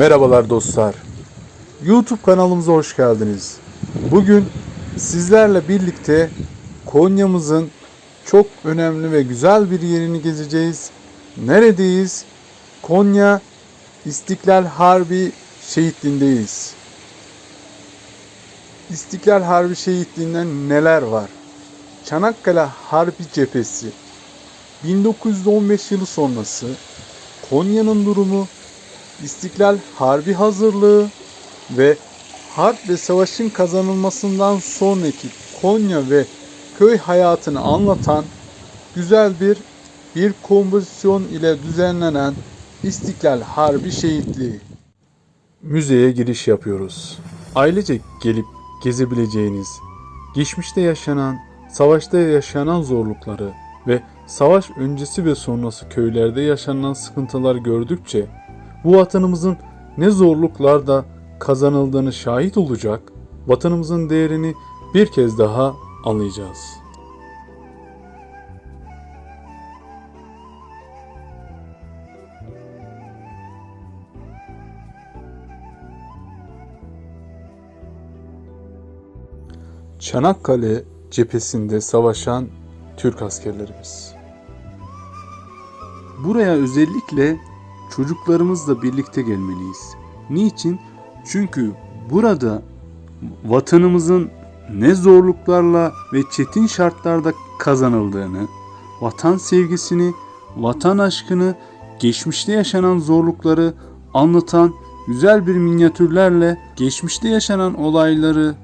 Merhabalar dostlar. YouTube kanalımıza hoş geldiniz. Bugün sizlerle birlikte Konya'mızın çok önemli ve güzel bir yerini gezeceğiz. Neredeyiz? Konya İstiklal Harbi Şehitliğindeyiz. İstiklal Harbi Şehitliği'nden neler var? Çanakkale Harbi Cephesi 1915 yılı sonrası Konya'nın durumu İstiklal Harbi hazırlığı ve harp ve savaşın kazanılmasından sonraki Konya ve köy hayatını anlatan güzel bir bir kompozisyon ile düzenlenen İstiklal Harbi Şehitliği. Müzeye giriş yapıyoruz. Ailece gelip gezebileceğiniz, geçmişte yaşanan, savaşta yaşanan zorlukları ve savaş öncesi ve sonrası köylerde yaşanan sıkıntılar gördükçe bu vatanımızın ne zorluklarda kazanıldığını şahit olacak, vatanımızın değerini bir kez daha anlayacağız. Çanakkale cephesinde savaşan Türk askerlerimiz. Buraya özellikle çocuklarımızla birlikte gelmeliyiz. Niçin? Çünkü burada vatanımızın ne zorluklarla ve çetin şartlarda kazanıldığını, vatan sevgisini, vatan aşkını, geçmişte yaşanan zorlukları anlatan güzel bir minyatürlerle geçmişte yaşanan olayları,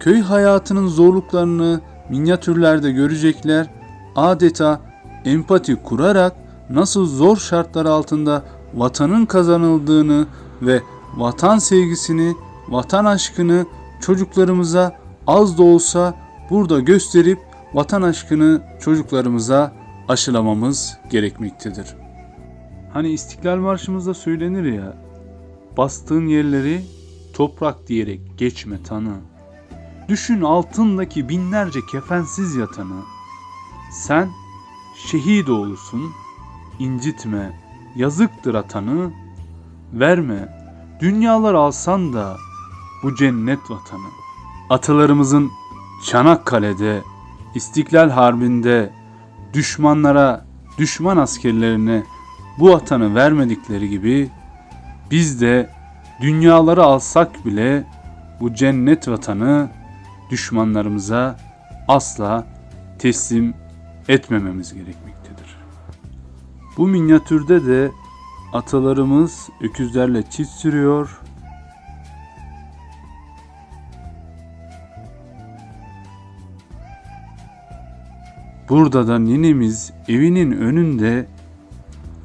köy hayatının zorluklarını minyatürlerde görecekler. Adeta empati kurarak nasıl zor şartlar altında vatanın kazanıldığını ve vatan sevgisini, vatan aşkını çocuklarımıza az da olsa burada gösterip vatan aşkını çocuklarımıza aşılamamız gerekmektedir. Hani İstiklal Marşımızda söylenir ya, bastığın yerleri toprak diyerek geçme tanı. Düşün altındaki binlerce kefensiz yatanı. Sen şehit oğlusun, incitme, yazıktır atanı. Verme, dünyalar alsan da bu cennet vatanı. Atalarımızın Çanakkale'de, İstiklal Harbi'nde düşmanlara, düşman askerlerine bu vatanı vermedikleri gibi biz de dünyaları alsak bile bu cennet vatanı düşmanlarımıza asla teslim etmememiz gerekmektedir. Bu minyatürde de atalarımız öküzlerle çift sürüyor. Burada da ninemiz evinin önünde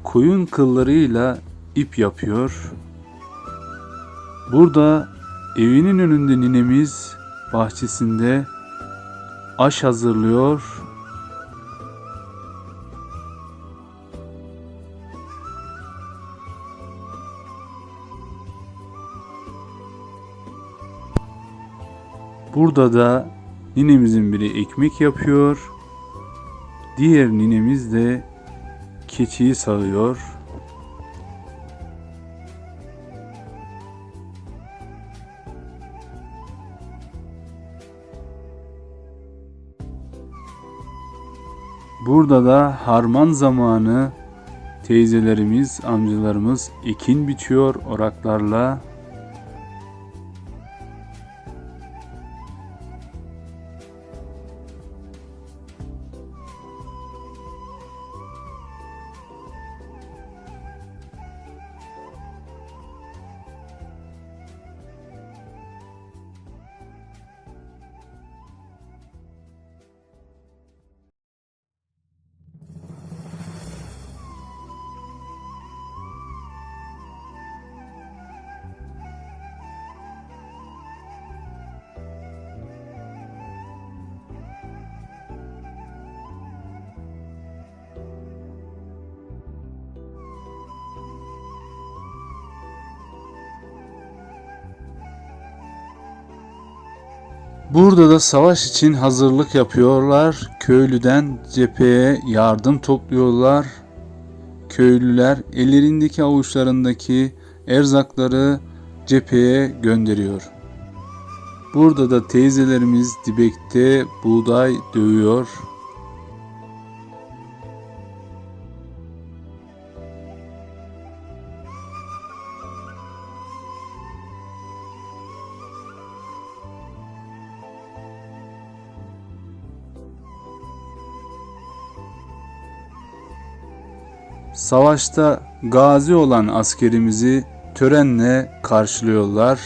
koyun kıllarıyla ip yapıyor. Burada evinin önünde ninemiz bahçesinde aş hazırlıyor. Burada da ninemizin biri ekmek yapıyor. Diğer ninemiz de keçiyi sağıyor. Burada da harman zamanı teyzelerimiz, amcalarımız ekin biçiyor oraklarla. Burada da savaş için hazırlık yapıyorlar. Köylüden cepheye yardım topluyorlar. Köylüler ellerindeki avuçlarındaki erzakları cepheye gönderiyor. Burada da teyzelerimiz dibekte buğday dövüyor. Savaşta gazi olan askerimizi törenle karşılıyorlar.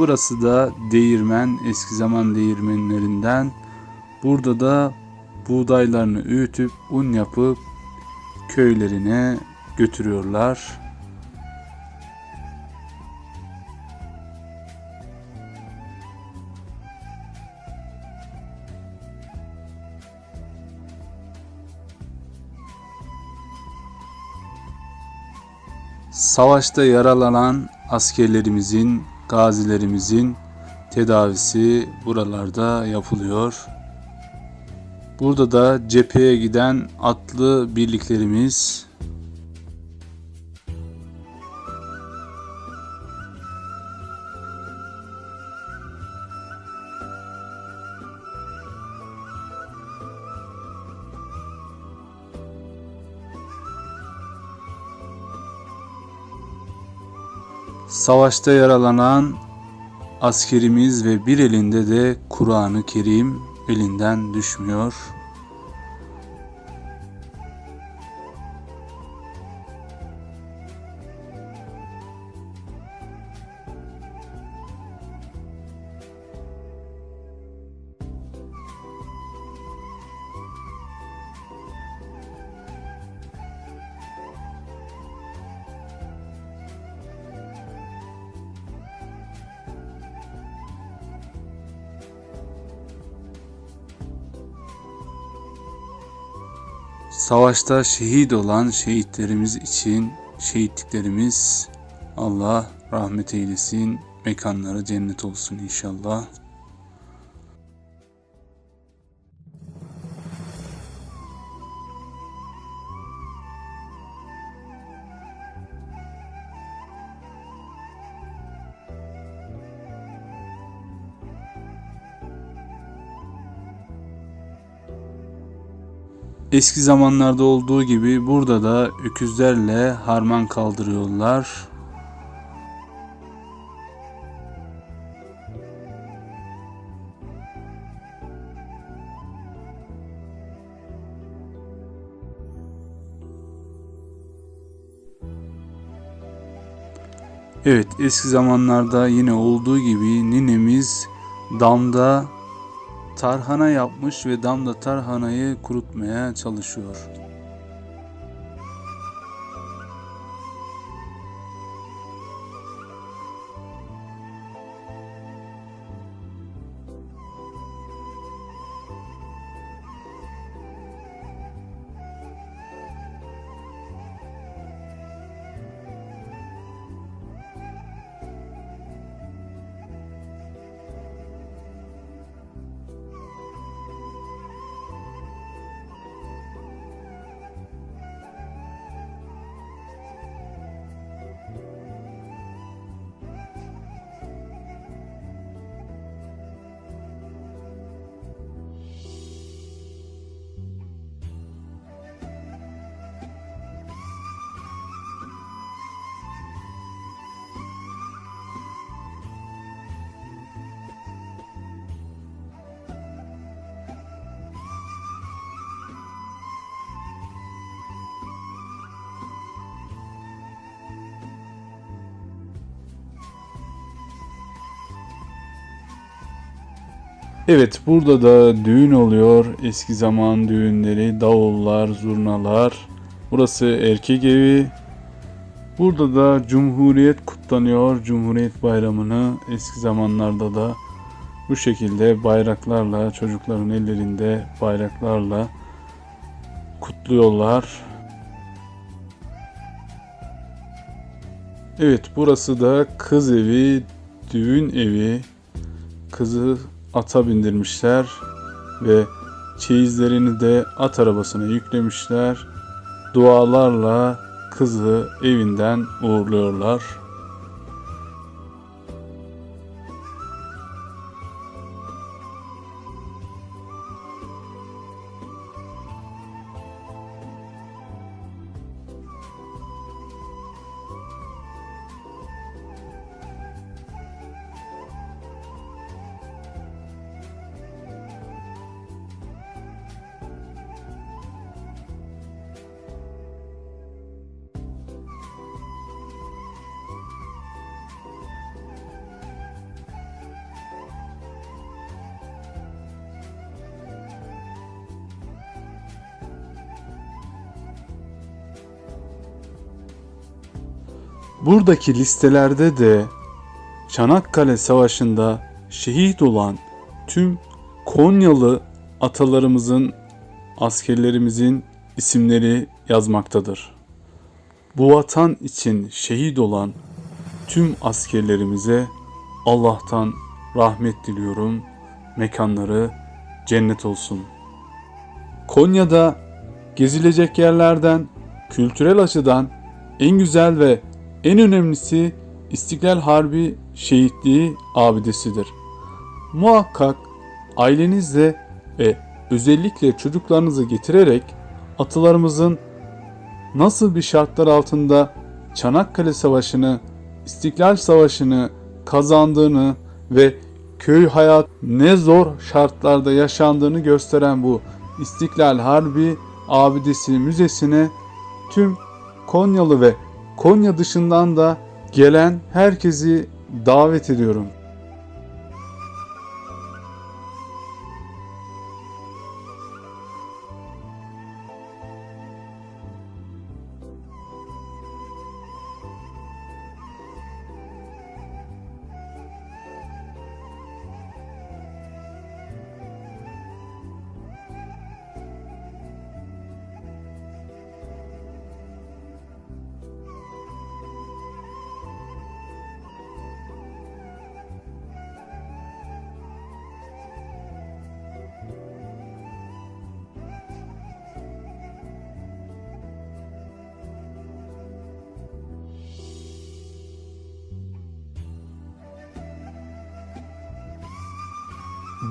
Burası da değirmen, eski zaman değirmenlerinden. Burada da buğdaylarını öğütüp un yapıp köylerine götürüyorlar. Savaşta yaralanan askerlerimizin, gazilerimizin tedavisi buralarda yapılıyor. Burada da cepheye giden atlı birliklerimiz Savaşta yaralanan askerimiz ve bir elinde de Kur'an-ı Kerim elinden düşmüyor. Savaşta şehit olan şehitlerimiz için şehitliklerimiz Allah rahmet eylesin. Mekanları cennet olsun inşallah. Eski zamanlarda olduğu gibi burada da öküzlerle harman kaldırıyorlar. Evet eski zamanlarda yine olduğu gibi ninemiz damda tarhana yapmış ve damda tarhanayı kurutmaya çalışıyor. Evet burada da düğün oluyor. Eski zaman düğünleri, davullar, zurnalar. Burası erkek evi. Burada da Cumhuriyet kutlanıyor. Cumhuriyet Bayramı'nı eski zamanlarda da bu şekilde bayraklarla, çocukların ellerinde bayraklarla kutluyorlar. Evet burası da kız evi, düğün evi. Kızı ata bindirmişler ve çeyizlerini de at arabasına yüklemişler. Dualarla kızı evinden uğurluyorlar. Buradaki listelerde de Çanakkale Savaşı'nda şehit olan tüm Konyalı atalarımızın, askerlerimizin isimleri yazmaktadır. Bu vatan için şehit olan tüm askerlerimize Allah'tan rahmet diliyorum. Mekanları cennet olsun. Konya'da gezilecek yerlerden kültürel açıdan en güzel ve en önemlisi İstiklal Harbi Şehitliği abidesidir. Muhakkak ailenizle ve özellikle çocuklarınızı getirerek atalarımızın nasıl bir şartlar altında Çanakkale Savaşı'nı, İstiklal Savaşı'nı kazandığını ve köy hayat ne zor şartlarda yaşandığını gösteren bu İstiklal Harbi Abidesi Müzesi'ne tüm Konyalı ve Konya dışından da gelen herkesi davet ediyorum.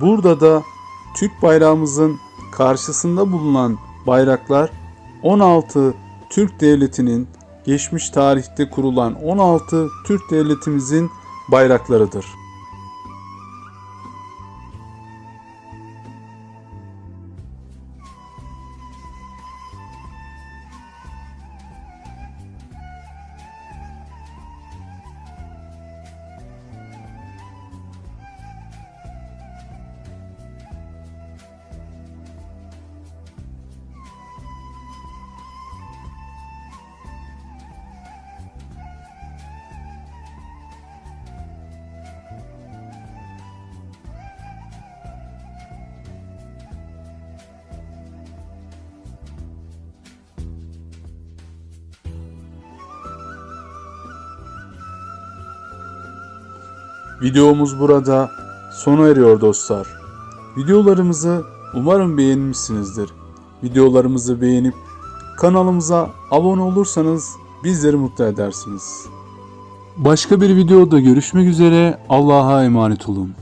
Burada da Türk bayrağımızın karşısında bulunan bayraklar 16 Türk devletinin geçmiş tarihte kurulan 16 Türk devletimizin bayraklarıdır. Videomuz burada sona eriyor dostlar. Videolarımızı umarım beğenmişsinizdir. Videolarımızı beğenip kanalımıza abone olursanız bizleri mutlu edersiniz. Başka bir videoda görüşmek üzere. Allah'a emanet olun.